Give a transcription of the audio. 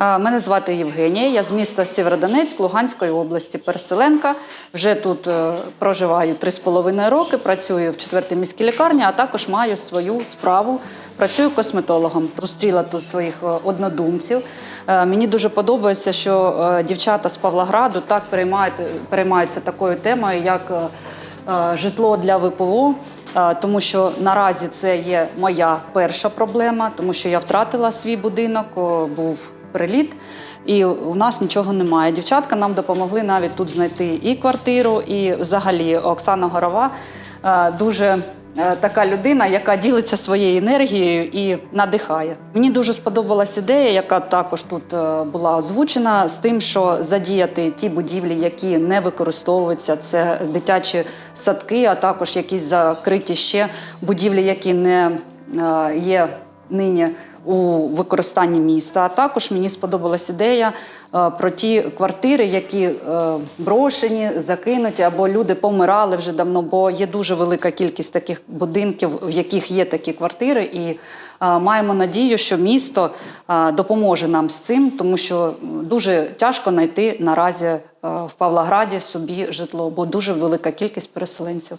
Мене звати Євгенія, я з міста Сєвєродонецьк Луганської області, переселенка. Вже тут е, проживаю 3,5 роки, працюю в 4-й міській лікарні, а також маю свою справу. Працюю косметологом. Зустріла тут своїх е, однодумців. Е, Мені дуже подобається, що дівчата з Павлограду так переймають, переймаються такою темою, як житло для ВПО. Тому що наразі це є моя перша проблема, тому що я втратила свій будинок, був приліт, і у нас нічого немає. Дівчатка нам допомогли навіть тут знайти і квартиру, і взагалі Оксана Горова е, дуже е, така людина, яка ділиться своєю енергією і надихає. Мені дуже сподобалась ідея, яка також тут е, була озвучена, з тим, що задіяти ті будівлі, які не використовуються, це дитячі садки, а також якісь закриті ще будівлі, які не є нині у використанні міста. А також мені сподобалась ідея е, про ті квартири, які е, брошені, закинуті, або люди помирали вже давно, бо є дуже велика кількість таких будинків, в яких є такі квартири. І е, маємо надію, що місто допоможе нам з цим, тому що дуже тяжко знайти наразі в Павлограді собі житло, бо дуже велика кількість переселенців.